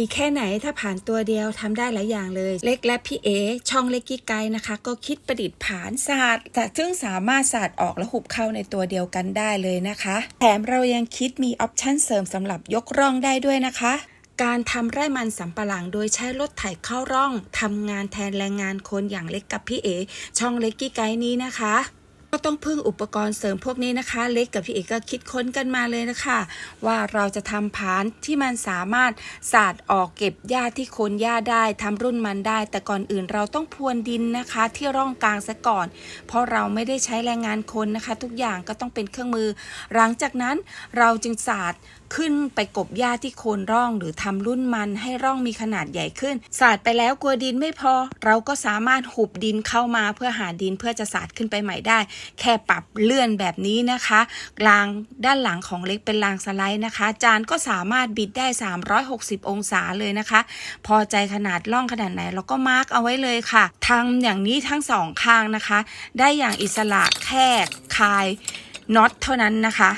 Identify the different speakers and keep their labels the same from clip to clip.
Speaker 1: ีแค่ไหนถ้าผ่านตัวเดียวทำได้หลายอย่างเลย เล็กและพี่เอ ช่องเล็กกี้ไกนะคะ ก็คิดประดิษฐ์ผานศาสตร์แต่ซึ่งสามารถศาสตร์ออกและหุบเข้าในตัวเดียวกันได้เลยนะคะ แถมเรายังคิดมีออปชั่นเสริมสำหรับยกร่องได้ด้วยนะคะการทำไร่มันสำปะหลังโดยใช้รถไถเข้าร่องทำงานแทนแรงงานคนอย่างเล็กกับพี่เอ ช่องเล็กกี้ไกด์นี้นะคะ ก็ต้องพึ่งอุปกรณ์เสริมพวกนี้นะคะ เล็กกับพี่เอกก็คิดค้นกันมาเลยนะคะ ว่าเราจะทำผานที่มันสามารถสาดออกเก็บหญ้าที่โคนหญ้าได้ทำรุ่นมันได้ แต่ก่อนอื่นเราต้องพรวนดินนะคะ ที่ร่องกลางซะก่อน เพราะเราไม่ได้ใช้แรงงานคนนะคะ ทุกอย่างก็ต้องเป็นเครื่องมือ หลังจากนั้นเราจึงสาดขึ้นไปกบหญ้าที่โคนร่อง หรือทำรุ่นมันให้ร่องมีขนาดใหญ่ขึ้น สาดไปแล้วกลัวดินไม่พอ เราก็สามารถหุบดินเข้ามาเพื่อหาดินเพื่อจะสาดขึ้นไปใหม่ได้แค่ปรับเลื่อนแบบนี้นะคะรางด้านหลังของเล็กเป็นรางสไลด์นะคะ จานก็สามารถบิดได้ 360 องศาเลยนะคะ พอใจขนาดล่องขนาดไหนเราก็มาร์กเอาไว้เลยค่ะทำอย่างนี้ทั้งสองข้างนะคะ ได้อย่างอิสระแค่คลายน็อตเท่านั้นนะคะ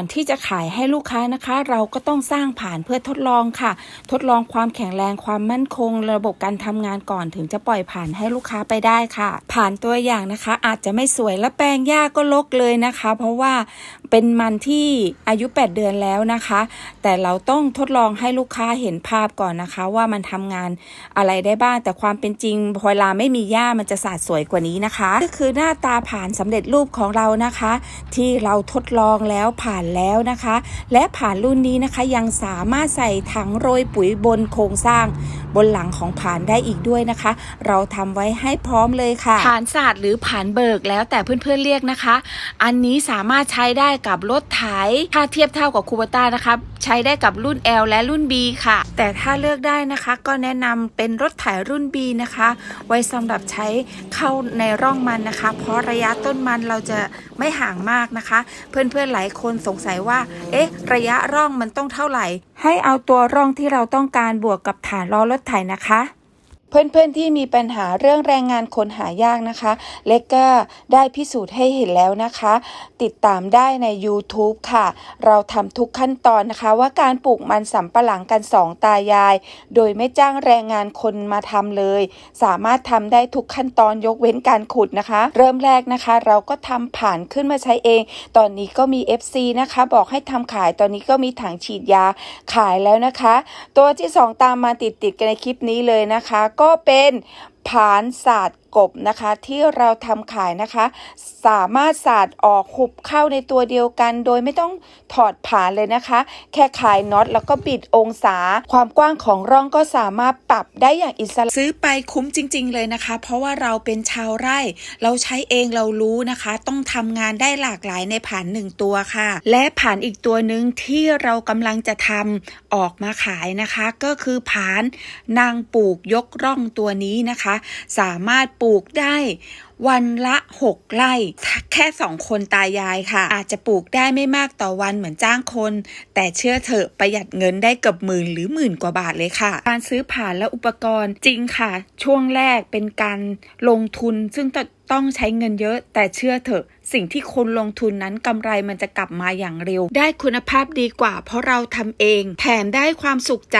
Speaker 1: อนที่จะขายให้ลูกค้านะคะ เราก็ต้องสร้างผ่านเพื่อทดลองค่ะ ทดลองความแข็งแรงความมั่นคง ระบบการทำงานก่อนถึงจะปล่อยผ่านให้ลูกค้าไปได้ค่ะ ผ่านตัวอย่างนะคะ อาจจะไม่สวยและแปลงยากก็ลกเลยนะคะ เพราะว่าเป็นมันที่อายุ 8 เดือนแล้วนะคะ แต่เราต้องทดลองให้ลูกค้าเห็นภาพก่อนนะคะ ว่ามันทำงานอะไรได้บ้าง แต่ความเป็นจริงพอเวลาไม่มีหญ้ามันจะสาดสวยกว่านี้นะคะก็คือหน้าตาผ่านสำเร็จรูปของเรานะคะ ที่เราทดลองแล้วผ่านแล้วนะคะ และผ่านรุ่นนี้นะคะยังสามารถใส่ถังโรยปุ๋ยบนโครงสร้าง บนหลังของผ่านได้อีกด้วยนะคะ เราทำไว้ให้พร้อมเลยค่ะผ่านศาสตร์หรือผ่านเบิกแล้วแต่เพื่อนๆเรียกนะคะ อันนี้สามารถใช้ได้กับรถไถถ้าเทียบเท่ากับคูเบต้านะคะใช้ได้กับรุ่น L และรุ่น B ค่ะ แต่ถ้าเลือกได้นะคะก็แนะนำเป็นรถไถรุ่น B นะคะ ไว้สำหรับใช้เข้าในร่องมันนะคะ เพราะระยะต้นมันเราจะไม่ห่างมากนะคะ เพื่อนๆหลายคนสงสัยว่า เอ๊ะ ระยะร่องมันต้องเท่าไหร่ ให้เอาตัวร่องที่เราต้องการบวกกับฐานล้อรถไถนะคะ เพื่อนๆที่มีปัญหาเรื่องแรงงานคนหายากนะคะ เล็กก็ได้พิสูจน์ให้เห็นแล้วนะคะ ติดตามได้ใน YouTube ค่ะ เราทำทุกขั้นตอนนะคะ ว่าการปลูกมันสำปะหลังกันสองตายาย โดยไม่จ้างแรงงานคนมาทำเลย สามารถทำได้ทุกขั้นตอนยกเว้นการขุดนะคะ เริ่มแรกนะคะ เราก็ทำผ่านขึ้นมาใช้เอง ตอนนี้ก็มี FC นะคะ บอกให้ทำขายตอนนี้ก็มีถังฉีดยาขายแล้วนะคะ ตัวที่ 2 ตามมาติดๆกันในคลิปนี้เลยนะคะก็เป็นผานศาสตร์กบนะคะที่เราทำขายนะคะ สามารถศาสตร์ออกหุบเข้าในตัวเดียวกัน โดยไม่ต้องถอดผานเลยนะคะ แค่คลายน็อตแล้วก็บิดองศา ความกว้างของร่องก็สามารถปรับได้อย่างอิสระซื้อไปคุ้มจริง ๆ เลยนะคะ เพราะว่าเราเป็นชาวไร่ เราใช้เองเรารู้นะคะ ต้องทำงานได้หลากหลายในผานหนึ่งตัวค่ะ และผานอีกตัวหนึ่งที่เรากำลังจะทำออกมาขายนะคะ ก็คือผานนางปลูกยกร่องตัวนี้นะคะสามารถปลูกได้วันละ 6 ไร่แค่สองคนตายายค่ะ อาจจะปลูกได้ไม่มากต่อวันเหมือนจ้างคน แต่เชื่อเถอะประหยัดเงินได้เกือบหมื่นหรือหมื่นกว่าบาทเลยค่ะ การซื้อผ่านและอุปกรณ์จริงค่ะ ช่วงแรกเป็นการลงทุนซึ่งต้องใช้เงินเยอะ แต่เชื่อเถอะ สิ่งที่คนลงทุนนั้นกำไรมันจะกลับมาอย่างเร็ว ได้คุณภาพดีกว่า เพราะเราทำเอง แถมได้ความสุขใจ